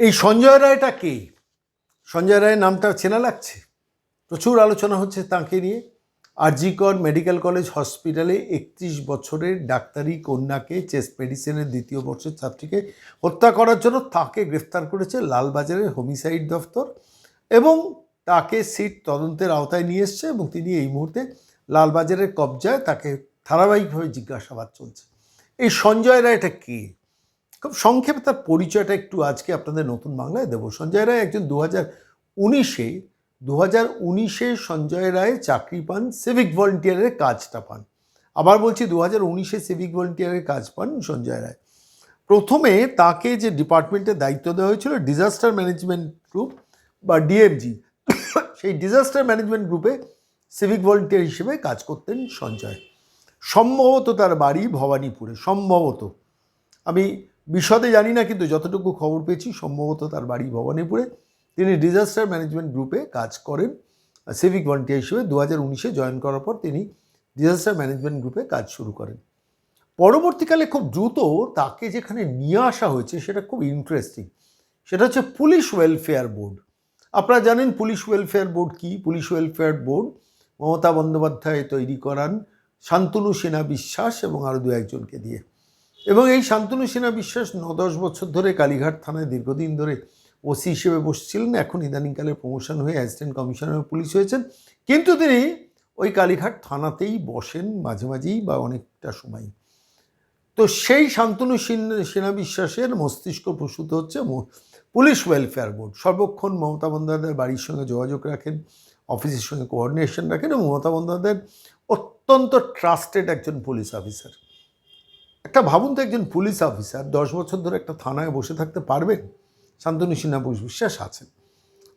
এই সঞ্জয় রায়টা কে? সঞ্জয় রায়ের নামটা চেনা লাগছে? প্রচুর আলোচনা হচ্ছে তাঁকে নিয়ে। আরজিকর মেডিকেল কলেজ হসপিটালে একত্রিশ বছরের ডাক্তারি কন্যাকে চেস্ট মেডিসিনের দ্বিতীয় বর্ষের ছাত্রীকে হত্যা করার জন্য তাকে গ্রেফতার করেছে লালবাজারের হোমিসাইড দফতর এবং তাকে সিট তদন্তের আওতায় নিয়ে এসছে এবং তিনি এই মুহূর্তে লালবাজারের কবজায় তাকে ধারাবাহিকভাবে জিজ্ঞাসাবাদ চলছে। এই সঞ্জয় রায়টা কে? খুব সংক্ষেপে তার পরিচয়টা একটু আজকে আপনাদের নতুন বাংলায় দেবো। সঞ্জয় রায় একজন দু হাজার উনিশে দু হাজার উনিশে সঞ্জয় রায় চাকরি পান সিভিক ভলেন্টিয়ারের কাজটা পান। আবার বলছি দু হাজার উনিশে সিভিক ভলেন্টিয়ারের কাজ পান সঞ্জয় রায়। প্রথমে তাকে যে ডিপার্টমেন্টের দায়িত্ব দেওয়া হয়েছিল ডিজাস্টার ম্যানেজমেন্ট গ্রুপ বা ডিএমজি সেই ডিজাস্টার ম্যানেজমেন্ট গ্রুপে সিভিক ভলেন্টিয়ার হিসেবে কাজ করতেন সঞ্জয়। সম্ভবত তার বাড়ি ভবানীপুরে, সম্ভবত। আমি বিশদে জানি না, কিন্তু যতটুকু খবর পেয়েছি, সম্ভবত তার বাড়ি ভবানীপুরে। তিনি ডিজাস্টার ম্যানেজমেন্ট গ্রুপে কাজ করেন সিভিক ভলেন্টিয়ার হিসেবে। দু হাজার উনিশে জয়েন করার পর তিনি ডিজাস্টার ম্যানেজমেন্ট গ্রুপে কাজ শুরু করেন। পরবর্তীকালে খুব দ্রুত তাকে যেখানে নিয়ে আসা হয়েছে, সেটা খুব ইন্টারেস্টিং সেটা হচ্ছে পুলিশ ওয়েলফেয়ার বোর্ড আপনারা জানেন পুলিশ ওয়েলফেয়ার বোর্ড কি? Police welfare board Mamata Bandyopadhyay তৈরি করান শান্তনু সেনা বিশ্বাস এবং আরও দু একজনকে দিয়ে। এবং এই শান্তনু সেনা বিশ্বাস ন দশ বছর ধরে কালীঘাট থানায় দীর্ঘদিন ধরে ওসি হিসেবে বসছিলেন। এখন ইদানিংকালে প্রমোশন হয়ে অ্যাসিস্ট্যান্ট কমিশনার পুলিশ হয়েছেন। কিন্তু তিনি ওই কালীঘাট থানাতেই বসেন মাঝে মাঝেই বা অনেকটা সময়। তো সেই শান্তনু সেন- বিশ্বাসের মস্তিষ্ক প্রসূত হচ্ছে পুলিশ ওয়েলফেয়ার বোর্ড সর্বক্ষণ মমতা বন্দ্যোপাধ্যায়ের বাড়ির সঙ্গে যোগাযোগ রাখেন অফিসের সঙ্গে কোঅর্ডিনেশন রাখেন এবং মমতা বন্দ্যোপাধ্যায়ের অত্যন্ত ট্রাস্টেড একজন পুলিশ অফিসার একটা ভাবুন তো একজন পুলিশ অফিসার দশ বছর ধরে একটা থানায় বসে থাকতে পারবেন? শান্তনু সিনহা বিশ্বাস আছেন।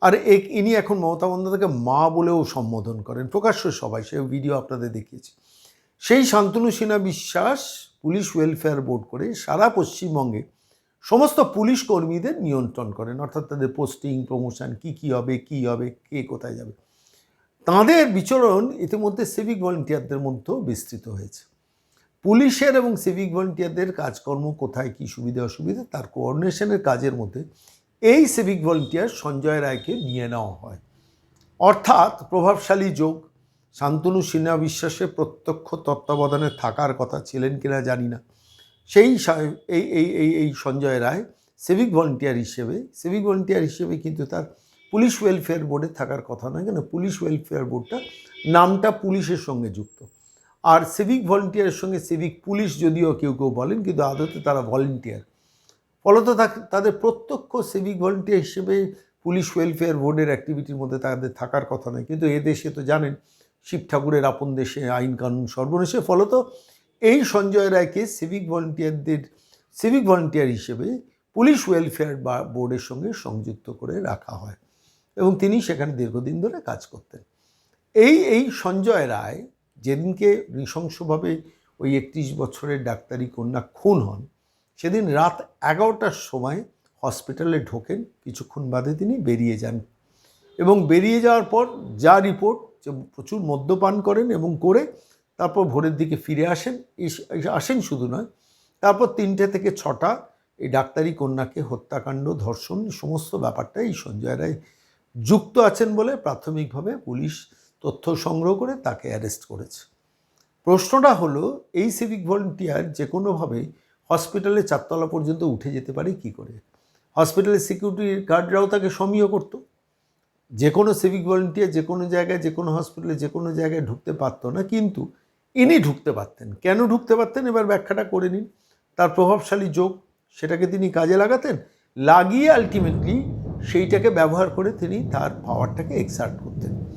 আর এক ইনি এখন মমতা বন্দ্যোপাধ্যায়কে মা বলেও সম্বোধন করেন। প্রকাশ্য সবাই সে ভিডিও আপনাদের দেখিয়েছি। সেই শান্তনু সিনহা বিশ্বাস পুলিশ ওয়েলফেয়ার বোর্ড করে সারা পশ্চিমবঙ্গে সমস্ত পুলিশ কর্মীদের নিয়ন্ত্রণ করেন। অর্থাৎ তাদের পোস্টিং, প্রমোশন, কি কি হবে কি হবে, কে কোথায় যাবে। তাঁদের বিচরণ ইতিমধ্যে সিভিক ভলেন্টিয়ারদের মধ্যেও বিস্তৃত হয়েছে। পুলিশের এবং সিভিক ভলেন্টিয়ারদের কাজকর্ম কোথায়, কি সুবিধা, অসুবিধা, তার কোঅর্ডিনেশনের কাজের মধ্যে এই সিভিক ভলেন্টিয়ার সঞ্জয় রায়কে নিয়ে নেওয়া হয়। অর্থাৎ প্রভাবশালী যোগ, শান্তনু সিনহা বিশ্বাসে প্রত্যক্ষ তত্ত্বাবধানে থাকার কথা ছিলেন কিনা জানি না। সেই এই এই এই এই সঞ্জয় রায় সিভিক ভলেন্টিয়ার হিসেবে সিভিক ভলেন্টিয়ার হিসেবে কিন্তু তার পুলিশ ওয়েলফেয়ার বোর্ডে থাকার কথা নয় কেন? পুলিশ ওয়েলফেয়ার বোর্ডটা নামটা পুলিশের সঙ্গে যুক্ত। আর সিভিক ভলেন্টিয়ারের সঙ্গে সিভিক পুলিশ যদিও কেউ কেউ বলেন, কিন্তু আদতে তারা ভলেন্টিয়ার ফলত তাদের প্রত্যক্ষ সিভিক ভলেন্টিয়ার হিসেবে পুলিশ ওয়েলফেয়ার বোর্ডের অ্যাক্টিভিটির মধ্যে তাদের থাকার কথা নয়। কিন্তু এ দেশে তো জানেন, শিব ঠাকুরের আপন দেশে আইন কানুন সর্বনেশে, ফলত এই সঞ্জয় রায়কে সিভিক ভলেন্টিয়ারদের সিভিক ভলেন্টিয়ার হিসেবে পুলিশ ওয়েলফেয়ার বা বোর্ডের সঙ্গে সংযুক্ত করে রাখা হয়। এবং তিনি সেখানে দীর্ঘদিন ধরে কাজ করতেন। এই এই সঞ্জয় রায় যেদিনকে নৃশংসভাবে ওই একত্রিশ বছরের ডাক্তারি কন্যা খুন হন, সেদিন রাত এগারোটার সময় হসপিটালে ঢোকেন। কিছুক্ষণ বাদে তিনি বেরিয়ে যান এবং বেরিয়ে যাওয়ার পর যা রিপোর্ট, যে প্রচুর মদ্যপান করেন এবং করে তারপর ভোরের দিকে ফিরে আসেন। আসেন শুধু নয়, তারপর তিনটে থেকে ছটা এই ডাক্তারি কন্যাকে হত্যাকাণ্ড, ধর্ষণ, সমস্ত ব্যাপারটা এই সঞ্জয় রায় যুক্ত আছেন বলে প্রাথমিকভাবে পুলিশ তথ্য সংগ্রহ করে তাকে অ্যারেস্ট করেছে। প্রশ্নটা হলো, এই সিভিক ভলেন্টিয়ার যে কোনোভাবে হসপিটালে চারতলা পর্যন্ত উঠে যেতে পারে কি করে? হসপিটালের সিকিউরিটি গার্ডরাও তাকে সমীহ করতো। যে কোনো সিভিক ভলেন্টিয়ার যে কোনো জায়গায়, যে কোনো হসপিটালে যে কোনো জায়গায় ঢুকতে পারতো না, কিন্তু ইনি ঢুকতে পারতেন। কেন ঢুকতে পারতেন? এবার ব্যাখ্যাটা করে নিন। তার প্রভাবশালী যোগ, সেটাকে তিনি কাজে লাগাতেন। লাগিয়ে আলটিমেটলি সেইটাকে ব্যবহার করে তিনি তার পাওয়ারটাকে এক্সার্ট করতেন।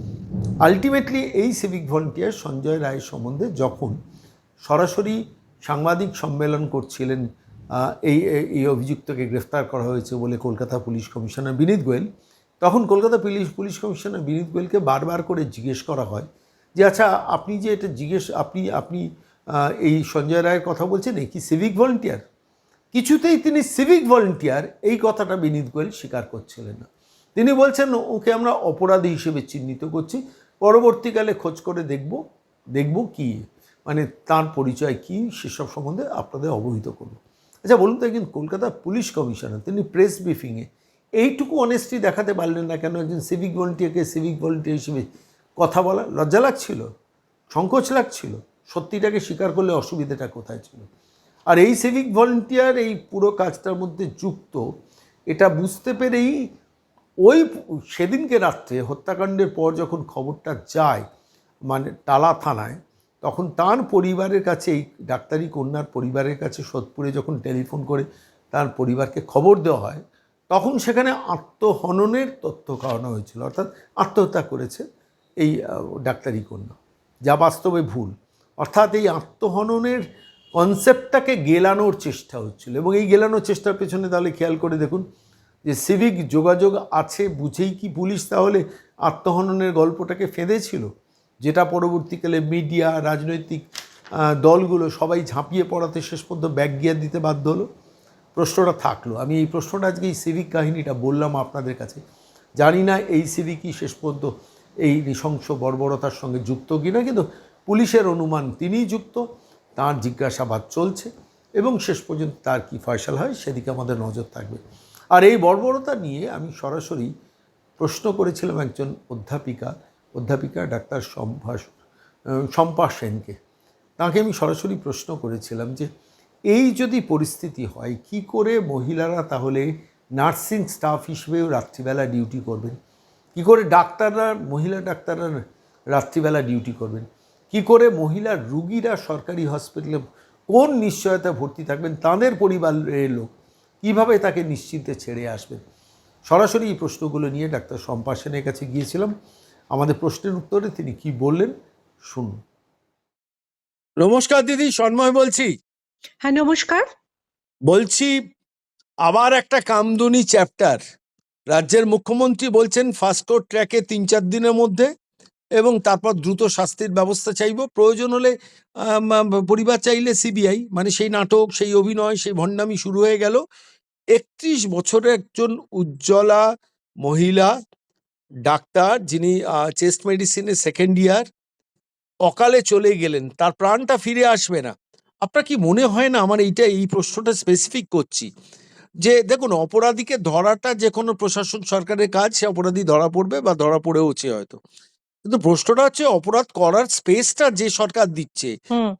আলটিমেটলি এই সিভিক ভলেন্টিয়ার সঞ্জয় রায়ের সম্বন্ধে যখন সরাসরি সাংবাদিক সম্মেলন করছিলেন এই, এই- অভিযুক্তকে গ্রেফতার করা হয়েছে বলে কলকাতা পুলিশ কমিশনার বিনীত গোয়েল, তখন Kolkata police police commissioner Vineet গোয়েলকে বারবার করে জিজ্ঞেস করা হয় যে আচ্ছা আপনি যে এটা জিজ্ঞেস, আপনি আপনি এই সঞ্জয় রায়ের কথা বলছেন কি সিভিক ভলেন্টিয়ার কিছুতেই তিনি সিভিক ভলেন্টিয়ার এই কথাটা বিনীত গোয়েল স্বীকার করছিলেন না। তিনি বলছেন, ওকে আমরা অপরাধী হিসেবে চিহ্নিত করছি পরবর্তীকালে খোঁজ করে দেখব দেখব কি মানে তার পরিচয় কি, সেসব সম্বন্ধে আপনাদের অবহিত করব। আচ্ছা বলুন তো একজন কলকাতা পুলিশ কমিশনার, তিনি প্রেস ব্রিফিংয়ে, এইটুকু অনেস্টি দেখাতে পারলেন না কেন? একজন সিভিক ভলেন্টিয়ারকে সিভিক ভলেন্টিয়ার হিসেবে কথা বলা, লজ্জা লাগছিল? সংকোচ লাগছিল? সত্যিটাকে স্বীকার করলে অসুবিধাটা কোথায় ছিল? আর এই সিভিক ভলেন্টিয়ার এই পুরো কাজটার মধ্যে যুক্ত, এটা বুঝতে পেরেই ওই সেদিনকে রাত্রে হত্যাকাণ্ডের পর যখন খবরটা যায় মানে টালা থানায়, তখন তার পরিবারের কাছে, এই ডাক্তারি কন্যার পরিবারের কাছে সোদপুরে যখন টেলিফোন করে তার পরিবারকে খবর দেওয়া হয়, তখন সেখানে আত্মহননের তথ্য খাওয়ানো হয়েছিল। অর্থাৎ আত্মহত্যা করেছে এই ডাক্তারি কন্যা, যা বাস্তবে ভুল। অর্থাৎ এই আত্মহননের কনসেপ্টটাকে গেলানোর চেষ্টা হচ্ছিল এবং এই গেলানোর চেষ্টার পেছনে তাহলে খেয়াল করে দেখুন যে সিভিক যোগাযোগ আছে বুঝেই কি পুলিশ তাহলে আত্মহননের গল্পটাকে ফেঁদেছিল? যেটা পরবর্তীকালে মিডিয়া রাজনৈতিক দলগুলো সবাই ঝাঁপিয়ে পড়াতে শেষ পর্যন্ত ব্যাগ গিয়ার দিতে বাধ্য হলো। প্রশ্নটা থাকল। আমি এই প্রশ্নটা আজকে এই সিভিক কাহিনীটা বললাম আপনাদের কাছে। জানি না এই সিভিকই শেষ পর্যন্ত এই নৃশংস বর্বরতার সঙ্গে যুক্ত কিনা, কিন্তু পুলিশের অনুমান তিনিই যুক্ত। তার জিজ্ঞাসাবাদ চলছে এবং শেষ পর্যন্ত তার কি ফয়সাল হয়, সেদিকে আমাদের নজর থাকবে। আর এই বর্বরতা নিয়ে আমি সরাসরি প্রশ্ন করেছিলাম একজন অধ্যাপিকা অধ্যাপিকা ডাক্তার সম্ভাস শম্পা সেনকে। তাকে আমি সরাসরি প্রশ্ন করেছিলাম যে, এই যদি পরিস্থিতি হয়, কি করে মহিলারা তাহলে নার্সিং স্টাফ হিসেবেও রাত্রিবেলা ডিউটি করবেন? কি করে ডাক্তাররা, মহিলা ডাক্তাররা রাত্রিবেলা ডিউটি করবেন? কি করে মহিলা রুগীরা সরকারি হসপিটালে কোন নিশ্চয়তা ভর্তি থাকবেন? তাদের পরিবারের লোক কীভাবে তাকে নিশ্চিন্তে ছেড়ে আসবেন? সরাসরি এই প্রশ্নগুলো নিয়ে ডাক্তার শম্পা সেনের কাছে গিয়েছিলাম। আমাদের প্রশ্নের উত্তরে তিনি কি বললেন শুনুন। নমস্কার দিদি সন্ময় বলছি। হ্যাঁ নমস্কার। বলছি আবার একটা কামদুনি চ্যাপ্টার। রাজ্যের মুখ্যমন্ত্রী বলছেন ফাস্টকোর্ট ট্র্যাকে তিন চার দিনের মধ্যে এবং তারপর দ্রুত শাস্তির ব্যবস্থা চাইব। প্রয়োজন হলে পরিবার চাইলে সিবিআই মানে সেই নাটক সেই অভিনয় সেই ভণ্ডামি শুরু হয়ে গেল। একত্রিশ বছরের একজন উজ্জ্বলা মহিলা ডাক্তার যিনি চেস্ট মেডিসিনের সেকেন্ড ইয়ার অকালে চলে গেলেন। তার প্রাণটা ফিরে আসবে না। আপনার কি মনে হয় না আমার এইটা, এই প্রশ্নটা স্পেসিফিক করছি? যে দেখুন, অপরাধীকে ধরাটা যে কোনো প্রশাসন সরকারের কাজ, সে অপরাধী ধরা পড়বে বা ধরা পড়েওছে হয়তো। কিন্তু প্রশ্নটা হচ্ছে অপরাধ করার স্পেসটা যে সরকার দিচ্ছে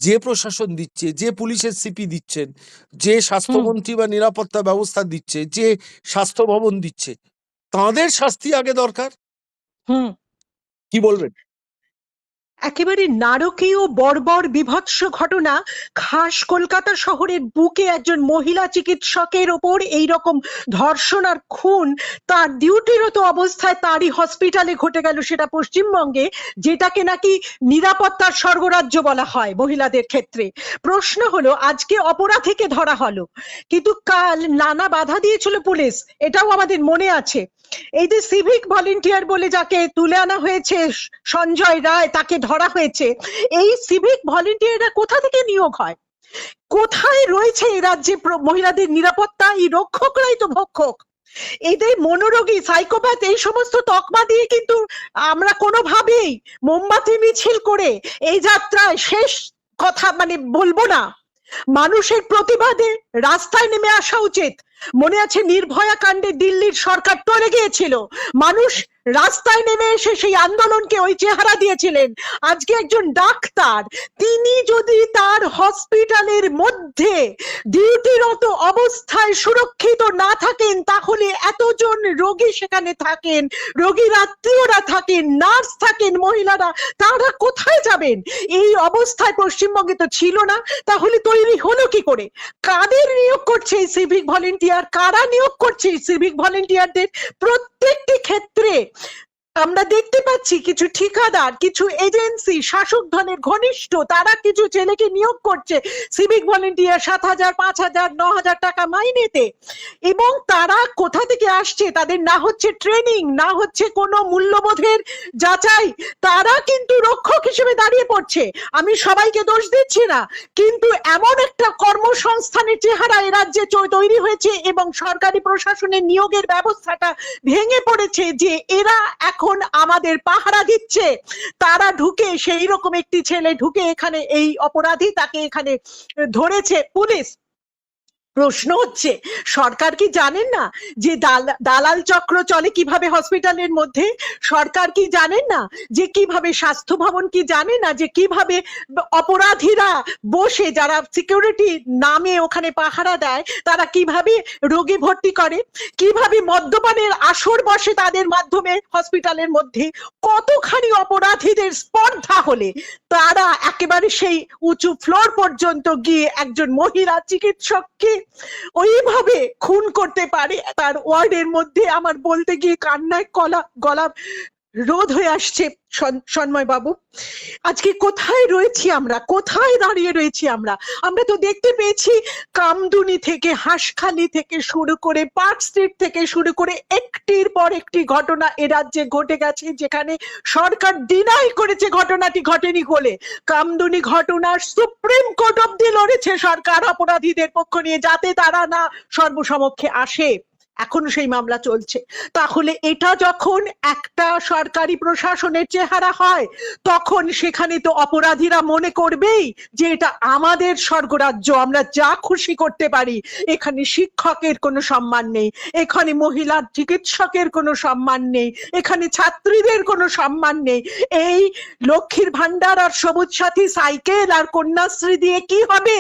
যে প্রশাসন দিচ্ছে যে পুলিশের সিপি দিচ্ছেন যে স্বাস্থ্যমন্ত্রী বা নিরাপত্তা ব্যবস্থা দিচ্ছে যে স্বাস্থ্য ভবন দিচ্ছে তাদের শাস্তি আগে দরকার? হুম। কি বলবেন? একেবারে নারকীয় বর্বর বিভৎস ঘটনা খাস কলকাতা শহরের বুকে একজন মহিলা চিকিৎসকের ওপর এই রকম ধর্ষণ আর খুন, তার ডিউটিরত অবস্থায় তারই হসপিটালে ঘটে গেল সেটা পশ্চিমবঙ্গে, যেটাকে নাকি নিরাপত্তার স্বর্গরাজ্য বলা হয় মহিলাদের ক্ষেত্রে। প্রশ্ন হলো, আজকে অপরাধীকে ধরা হলো, কিন্তু কাল নানা বাধা দিয়েছিল পুলিশ, এটাও আমাদের মনে আছে। এই যে সিভিক ভলেন্টিয়ার বলে যাকে তুলে আনা হয়েছে, সঞ্জয় রায়, তাকে ধরা হয়েছে। এই সিভিক ভলেন্টিয়াররা কোথা থেকে নিয়োগ হয়? কোথায় রয়েছে এই রাজ্যে মহিলাদের নিরাপত্তা? এই রক্ষকরাই তো ভক্ষক। এদের মনোরোগী সাইকোপ্যাথ এই সমস্ত তকমা দিয়ে কিন্তু আমরা কোনোভাবেই মোমবাতি মিছিল করে এই যাত্রায় শেষ কথা মানে বলব না। মানুষের প্রতিবাদে রাস্তায় নেমে আসা উচিত। মনে আছে নির্ভয়া কাণ্ডে দিল্লির সরকার টলে গিয়েছিল। মানুষ রাস্তায় নেমে এসে সেই আন্দোলনকে ওই চেহারা দিয়েছিলেন। আজকে একজন ডাক্তার, তিনি যদি তার হসপিটালের মধ্যে ডিউটিরত অবস্থায় সুরক্ষিত না থাকেন, তাহলে এতজন রোগী সেখানে থাকেন, রোগীর আত্মীয়রা থাকেন, নার্স থাকেন, মহিলারা, তারা কোথায় যাবেন? এই অবস্থায় পশ্চিমবঙ্গে তো ছিল না, তাহলে তৈরি হলো কি করে? কাদের নিয়োগ করছে এই সিভিক ভলেন্টিয়ার কারা নিয়োগ করছে এই সিভিক ভলেন্টিয়ারদের প্রত্যেকটি ক্ষেত্রে আমরা দেখতে পাচ্ছি কিছু ঠিকাদার, কিছু এজেন্সি, শাসক দলের ঘনিষ্ঠ, তারা কিছু ছেলেকে নিয়োগ করছে। সিভিক ভলেন্টিয়ার সাত হাজার, পাঁচ হাজার, ন হাজার টাকা মাইনেতে। এবং তারা কোথা থেকে আসছে? তাদের না হচ্ছে ট্রেনিং, না হচ্ছে কোনো মূল্যবোধের যাচাই। তারা কিন্তু রক্ষক হিসেবে দাঁড়িয়ে পড়ছে। আমি সবাইকে দোষ দিচ্ছি না। কিন্তু এমন একটা কর্মসংস্থানের চেহারা এ রাজ্যে তৈরি হয়েছে এবং সরকারি প্রশাসনের নিয়োগের ব্যবস্থাটা ভেঙে পড়েছে যে এরা এখন আমাদের পাহারা দিচ্ছে। তারা ঢুকে সেই রকম একটি ছেলে ঢুকে এখানে এই অপরাধী তাকে এখানে ধরেছে পুলিশ। প্রশ্ন হচ্ছে, সরকার কি জানেন না যে দাল- দালাল চক্র চলে কীভাবে হসপিটালের মধ্যে? সরকার কি জানেন না যে কীভাবে স্বাস্থ্য ভবন কি জানে না যে কীভাবে অপরাধীরা বসে যারা সিকিউরিটি নামে ওখানে পাহারা দেয়, তারা কীভাবে রোগী ভর্তি করে? কীভাবে মদ্যপানের আসর বসে তাদের মাধ্যমে হসপিটালের মধ্যে? কতখানি অপরাধীদের স্পর্ধা হলে? তারা একেবারে সেই উঁচু ফ্লোর পর্যন্ত গিয়ে একজন মহিলা চিকিৎসককে ওইভাবে খুন করতে পারে তার ওয়ার্ডের মধ্যে আমার বলতে গিয়ে কান্নায় কলা গলা রোধ হয়ে আসছে সন্ময় বাবু আজকে কোথায় রয়েছি আমরা? কোথায় দাঁড়িয়ে রয়েছি আমরা? আমরা তো দেখতে পেয়েছি কামদুনি থেকে, হাঁসখালি থেকে শুরু করে পার্ক স্ট্রিট থেকে শুরু করে একটির পর একটি ঘটনা এ রাজ্যে ঘটে গেছে, যেখানে সরকার ডিনাই করেছে ঘটনাটি ঘটেনি বলে। কামদুনি ঘটনার সুপ্রিম কোর্ট অব্দি লড়েছে সরকার, অপরাধীদের পক্ষ নিয়ে, যাতে তারা না সর্বসমক্ষে আসে। এখনও সেই মামলা চলছে। তাহলে এটা যখন একটা সরকারি প্রশাসনের চেহারা হয়, তখন সেখানে তো অপরাধীরা মনে করবেই যে এটা আমাদের স্বর্গরাজ্য, আমরা যা খুশি করতে পারি, এখানে শিক্ষকের কোনো সম্মান নেই, এখানে মহিলার চিকিৎসকের কোনো সম্মান নেই, এখানে ছাত্রীদের কোনো সম্মান নেই। এই লক্ষ্মীর ভান্ডার আর সবুজ সাথী সাইকেল আর কন্যাশ্রী দিয়ে কি হবে?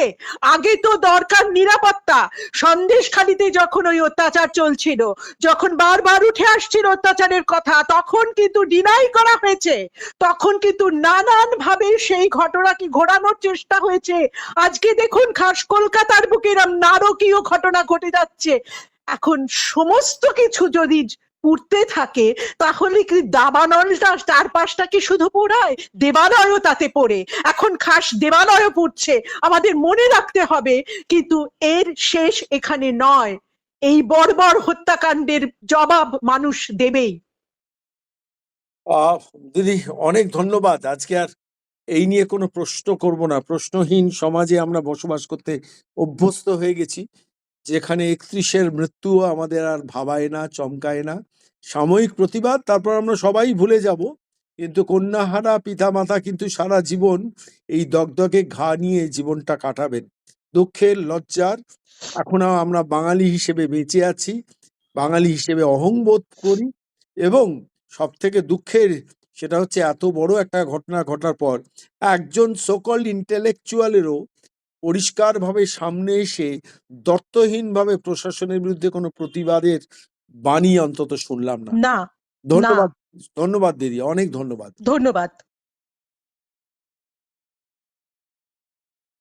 আগে তো দরকার নিরাপত্তা। সন্দেশখালিতে যখন ওই অত্যাচার চলছিল। যখন বারবার উঠে আসছিল অত্যাচারের কথা, তখন কিন্তু ডিনাই করা হয়েছে। তখন কিন্তু নানান ভাবে সেই ঘটনাকে ঘোরানোর চেষ্টা হয়েছে। আজকে দেখুন খাস কলকাতার বুকে এরম নারকীয় ঘটনা ঘটে যাচ্ছে। এখন সমস্ত কিছু যদি উঠতে থাকে, তাহলে কি দাবানলটা চারপাশটা কি শুধু পোড়ায়? দেবালয়ও তাতে পড়ে। এখন খাস দেবালয়ও পড়ছে। আমাদের মনে রাখতে হবে, কিন্তু এর শেষ এখানে নয়। এই বর্বর হত্যাকাণ্ডের জবাব মানুষ দেবেই। দিদি, অনেক ধন্যবাদ। আজকে আর এই নিয়ে কোনো প্রশ্ন করব না। প্রশ্নহীন সমাজে আমরা বসবাস করতে অভ্যস্ত হয়ে গেছি, যেখানে একত্রিশের মৃত্যুও আমাদের আর ভাবায় না, চমকায় না। সাময়িক প্রতিবাদ, তারপর আমরা সবাই ভুলে যাব। কিন্তু কন্যাহারা পিতামাতা কিন্তু সারা জীবন এই দগদগে ঘা নিয়ে জীবনটা কাটাবেন। দুঃখের লজ্জার। এখনও আমরা বাঙালি হিসেবে বেঁচে আছি বাঙালি হিসেবে অহংবোধ করি এবং সব থেকে দুঃখের সেটা হচ্ছে এত বড় একটা ঘটনা ঘটার পর একজন সকল ইন্টেলেকচুয়ালেরও পরিষ্কারভাবে সামনে এসে দর্তহীনভাবে প্রশাসনের বিরুদ্ধে কোনো প্রতিবাদের বাণী অন্তত শুনলাম না না। ধন্যবাদ ধন্যবাদ দিদি অনেক ধন্যবাদ। ধন্যবাদ।